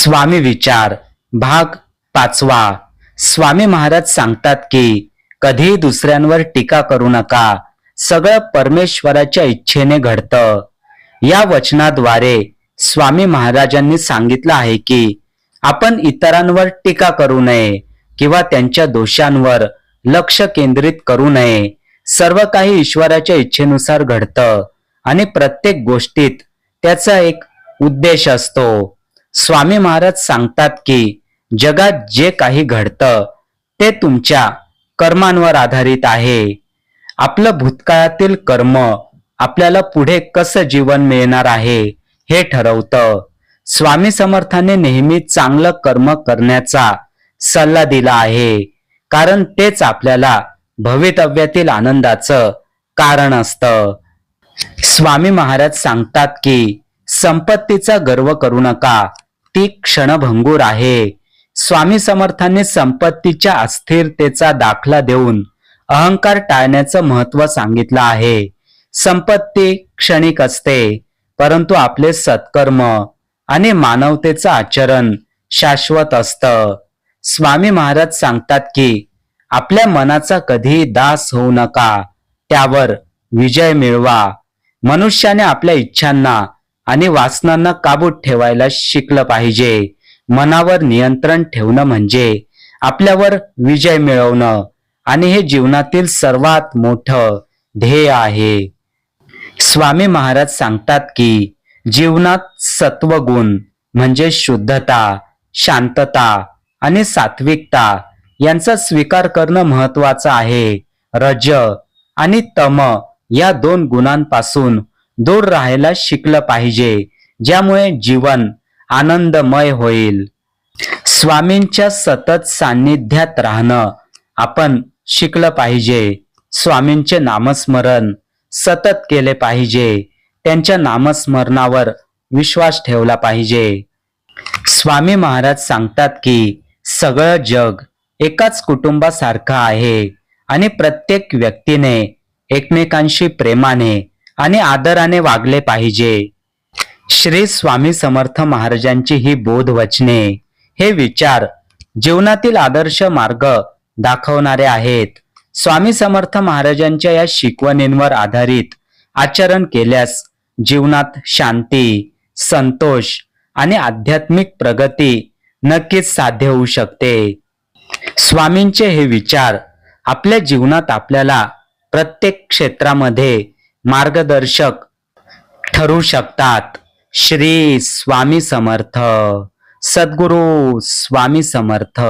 स्वामी विचार भाग पाचवा. स्वामी महाराज सांगतात की कधीही दुसऱ्यांवर टीका करू नका. सगळं परमेश्वराच्या इच्छेने घडतं. या वचनाद्वारे स्वामी महाराजांनी सांगितलं आहे की आपण इतरांवर टीका करू नये किंवा त्यांच्या दोषांवर लक्ष केंद्रित करू नये. सर्व काही ईश्वराच्या इच्छेनुसार घडतं आणि प्रत्येक गोष्टीत त्याचा एक उद्देश असतो. स्वामी महाराज सांगतात की जगात जे काही घडतं ते तुमच्या कर्मांवर आधारित आहे. आपलं भूतकाळातील कर्म आपल्याला पुढे कसं जीवन मिळणार आहे हे ठरवतं. स्वामी समर्थाने नेहमी चांगलं कर्म करण्याचा सल्ला दिला आहे. कारण तेच आपल्याला भवितव्यातील आनंदाचं कारण असतं. स्वामी महाराज सांगतात की संपत्तीचा गर्व करू नका. ती क्षणभंगूर आहे. स्वामी समर्थांनी संपत्तीच्या अस्थिरतेचा दाखला देऊन अहंकार टाळण्याचं महत्त्व सांगितलं आहे. संपत्ती क्षणिक असते परंतु आपले सत्कर्म आणि मानवतेचं आचरण शाश्वत असतं. स्वामी महाराज सांगतात की आपल्या मनाचा कधीही दास होऊ नका त्यावर विजय मिळवा. मनुष्याने आपल्या इच्छांना आणि वासनांना काबूत ठेवायला शिकलं पाहिजे. मनावर नियंत्रण ठेवणं म्हणजे आपल्यावर विजय मिळवणं. आणि हे जीवनातील सर्वात मोठं ध्येय आहे. स्वामी महाराज सांगतात की जीवनात सत्वगुण म्हणजे शुद्धता शांतता आणि सात्विकता यांचा स्वीकार करणं महत्वाचं आहे. रज आणि तम या दोन गुणांपासून दूर राहायला शिकलं पाहिजे ज्यामुळे जीवन आनंदमय होईल. स्वामींच्या सतत सान्निध्यात राहणं आपण शिकलं पाहिजे. स्वामींचे नामस्मरण सतत केले पाहिजे. त्यांच्या नामस्मरणावर विश्वास ठेवला पाहिजे. स्वामी महाराज सांगतात की सगळं जग एकाच कुटुंबासारखं आहे आणि प्रत्येक व्यक्तीने एकमेकांशी प्रेमाने आणि आदराने वागले पाहिजे. श्री स्वामी समर्थ महाराजांची ही बोध वचने हे विचार जीवनातील आदर्श मार्ग दाखवणारे आहेत. स्वामी समर्थ महाराजांच्या या शिकवणींवर आधारित आचरण केल्यास जीवनात शांती संतोष आणि आध्यात्मिक प्रगती नक्कीच साध्य होऊ शकते. स्वामींचे हे विचार आपल्या जीवनात आपल्याला प्रत्येक क्षेत्रामध्ये मार्गदर्शक ठरू शकतात. श्री स्वामी समर्थ. सद्गुरू स्वामी समर्थ.